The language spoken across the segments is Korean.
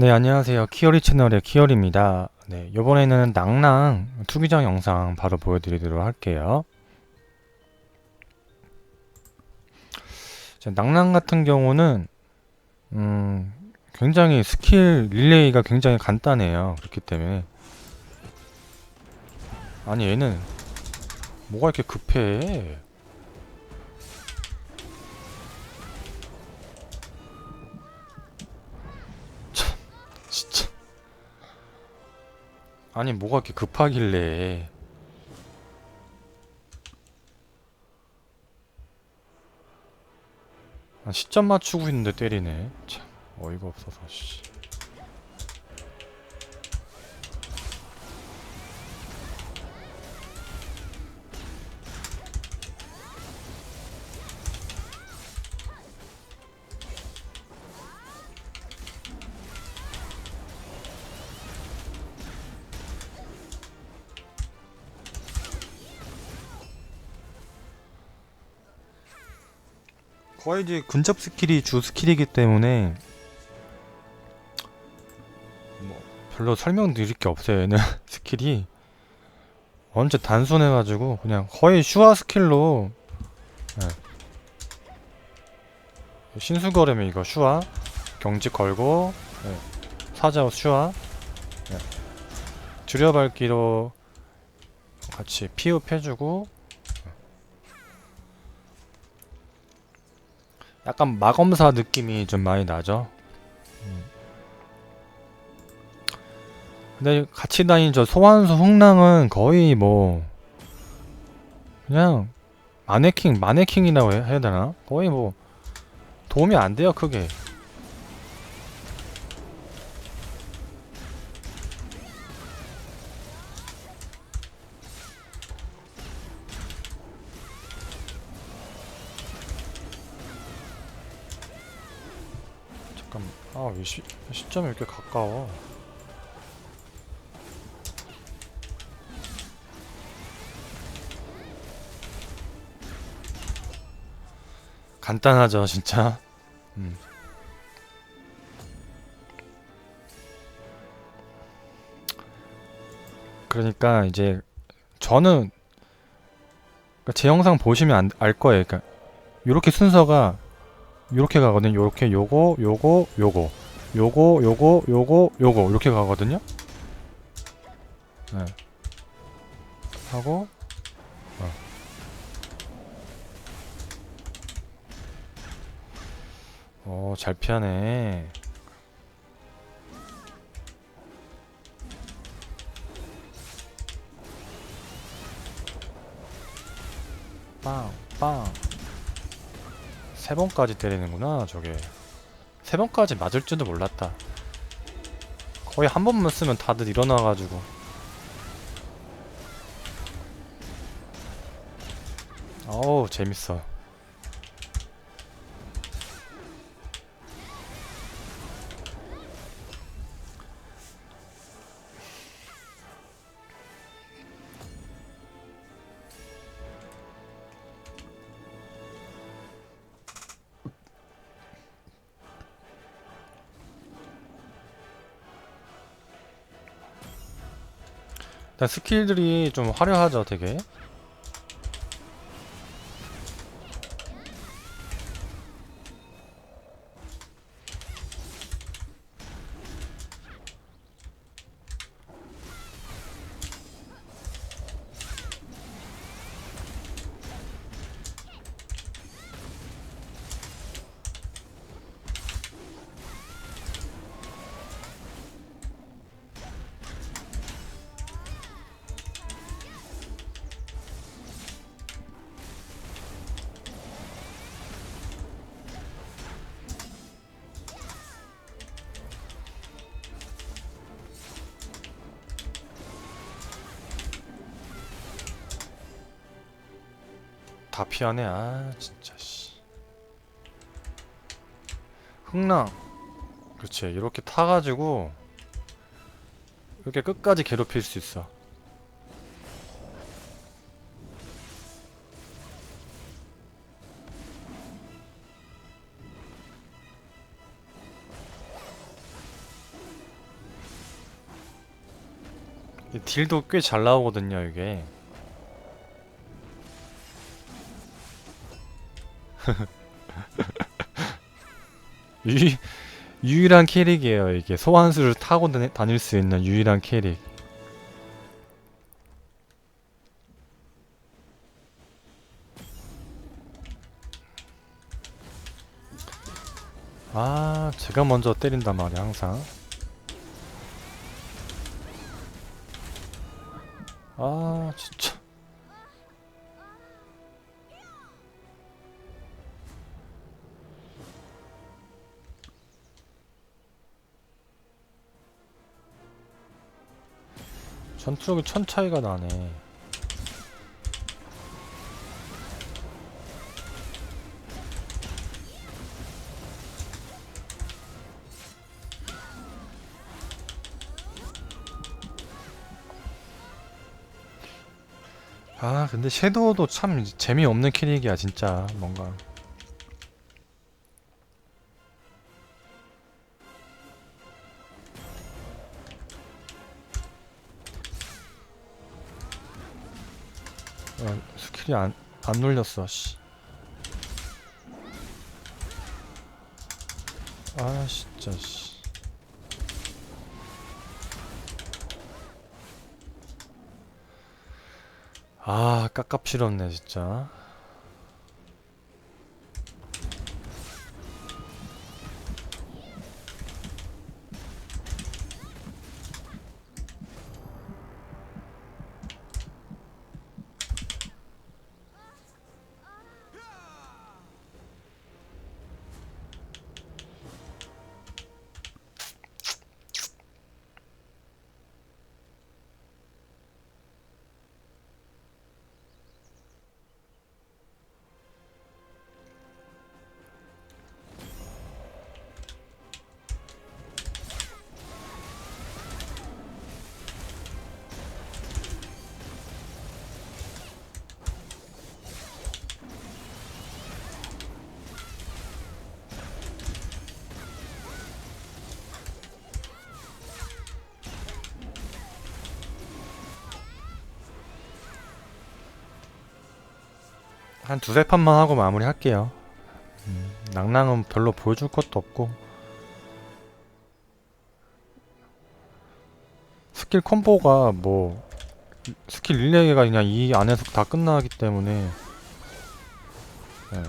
네, 안녕하세요. 키어리 채널의 키어리입니다. 네, 이번에는 낭랑 투기장 영상 바로 보여드리도록 할게요. 자, 낭랑 같은 경우는 음, 굉장히 스킬 릴레이가 굉장히 간단해요. 그렇기 때문에 아니 얘는 뭐가 이렇게 급해? 아니, 뭐가 이렇게 급하길래. 아, 시점 맞추고 있는데 때리네. 참, 어이가 없어서, 씨. 거의 이제 근접 스킬이 주 스킬이기 때문에 뭐 별로 설명드릴 게 없어요. 얘는 스킬이 언제 단순해가지고 그냥 거의 슈화 스킬로 예. 신수거래면 이거 슈화 경직 걸고 예. 사자우 슈화 예. 줄여밟기로 같이 피흡해주고 약간 마검사 느낌이 좀 많이 나죠. 음. 근데 같이 다닌 저 소환수 흥랑은 거의 뭐 그냥 마네킹 마네킹이라고 해- 해야 되나? 거의 뭐 도움이 안 돼요 크게. 아왜 시, 시점이 이렇게 가까워? 간단하죠 진짜. 음. 그러니까 이제 저는 그러니까 제 영상 보시면 안- 알 거예요. 그러니까 이렇게 순서가 요렇게 가거든요. 요렇게 요거 요거 요거 요거 요거 요거 요거 이렇게 가거든요. 네. 하고 어. 어, 잘 피하네. 빵, 빵. 세 번까지 때리는구나, 저게. 세 번까지 맞을 줄도 몰랐다. 거의 한 번만 쓰면 다들 일어나가지고. 어우, 재밌어. 스킬들이 좀 화려하죠, 되게. 다 피하네. 아 진짜 씨. 흥랑. 그렇지. 이렇게 타가지고 이렇게 끝까지 괴롭힐 수 있어. 딜도 꽤 잘 나오거든요 이게 유, 유일한 캐릭이에요 이게. 소환수를 타고 다닐 수 있는 유일한 캐릭. 아 제가 먼저 때린단 말이야 항상. 아 진짜 전투력이 천 차이가 나네. 아 근데 섀도우도 참 재미없는 캐릭이야 진짜. 뭔가 아, 스킬이 안, 안 눌렸어 씨. 아 진짜 씨. 아 깝깝스럽네 진짜 한 두세 판만 하고 마무리 할게요. 음, 낭낭은 별로 보여줄 것도 없고. 스킬 콤보가 뭐 스킬 릴레이가 그냥 이 안에서 다 끝나기 때문에. 네.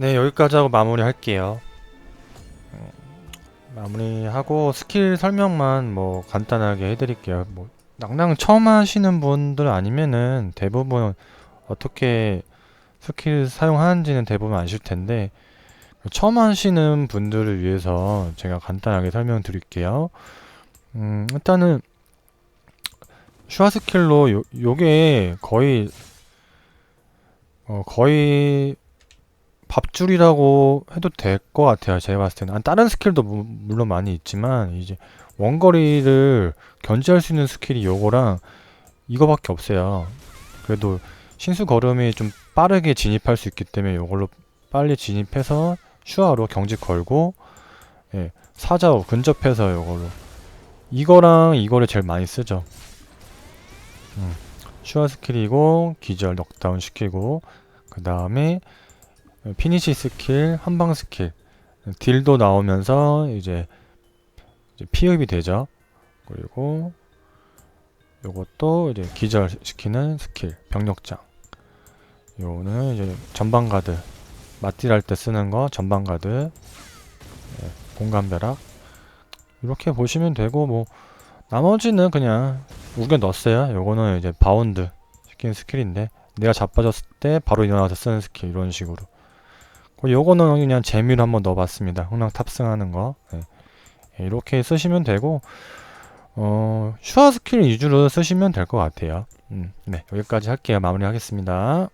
네, 여기까지 하고 마무리 할게요. 음, 마무리하고 스킬 설명만 뭐 간단하게 해드릴게요. 뭐 낭낭 처음 하시는 분들 아니면은 대부분 어떻게 스킬 사용하는지는 대부분 아실 텐데 처음 하시는 분들을 위해서 제가 간단하게 설명드릴게요. 음, 일단은 슈아 스킬로 요, 요게 거의 어, 거의 밥줄이라고 해도 될 것 같아요. 제가 봤을 때는. 아, 다른 스킬도 무- 물론 많이 있지만, 이제 원거리를 견제할 수 있는 스킬이 요거랑 이거밖에 없어요. 그래도 신수 걸음이 좀 빠르게 진입할 수 있기 때문에 요걸로 빨리 진입해서 슈아로 경직 걸고, 예, 사자오 근접해서 요걸로. 이거랑 이거를 제일 많이 쓰죠. 음, 슈아 스킬이고, 기절 넉다운 시키고, 그 다음에 피니시 스킬, 한방 스킬, 딜도 나오면서 이제, 이제 피흡이 되죠. 그리고 요것도 이제 기절시키는 스킬, 병력장. 요거는 이제 전방 가드, 맞딜 할 때 쓰는 거 전방 가드, 예, 공간 벼락. 이렇게 보시면 되고 뭐 나머지는 그냥 우겨 넣었어요. 요거는 이제 바운드 시키는 스킬인데 내가 자빠졌을 때 바로 일어나서 쓰는 스킬 이런 식으로. 그리고 요거는 그냥 재미로 한번 넣어봤습니다. 흥랑 탑승하는 거. 네. 예, 이렇게 쓰시면 되고 어 슈아 스킬 위주로 쓰시면 될 것 같아요. 음, 네 여기까지 할게요. 마무리하겠습니다.